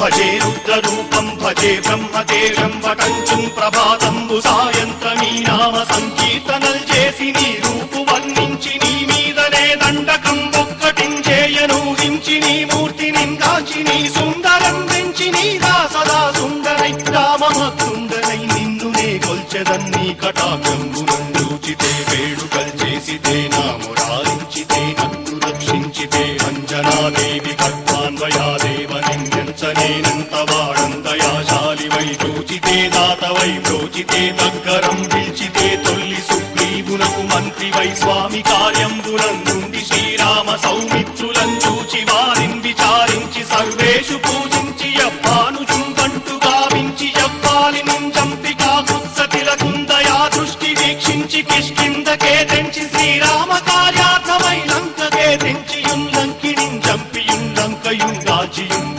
భజే రుద్రరూపం భజే బ్రహ్మతేజం వకంచుం సాయంత్ర సాయంత్రమీ నామ సంకీర్తనల్ చేసి నీ రూపు వర్ణించి నీ మీదనే దండకం ఒక్కటించేయనూహించి నీ మూర్తి కాచి నీ సుందరం పెంచి నీ దాసదా సుందరై రామ సుందరై నిన్నునే కొల్చెదన్నీ కటాక్షంబునందూచితే వేడుకల్ నేనంత వాడంత యాశాలివై దోచితే దాతవై దోచితే దగ్గరం పిలిచితే తొల్లి సుగ్రీవునకు మంత్రి వై స్వామి కార్యం నుండి శ్రీరామ సౌమిత్రులం చూచి వారిని విచారించి సర్వేషు పూజించి అప్పాను చుంబంటు గావించి అప్పాలి నుంచంపి కాకుత్స కుందయా దృష్టి వీక్షించి కిష్కింద తెంచి శ్రీరామ కార్యార్థమై లంకకే తెంచి యుల్లంకిణిం చంపి యుల్లంకయుం దాచియుం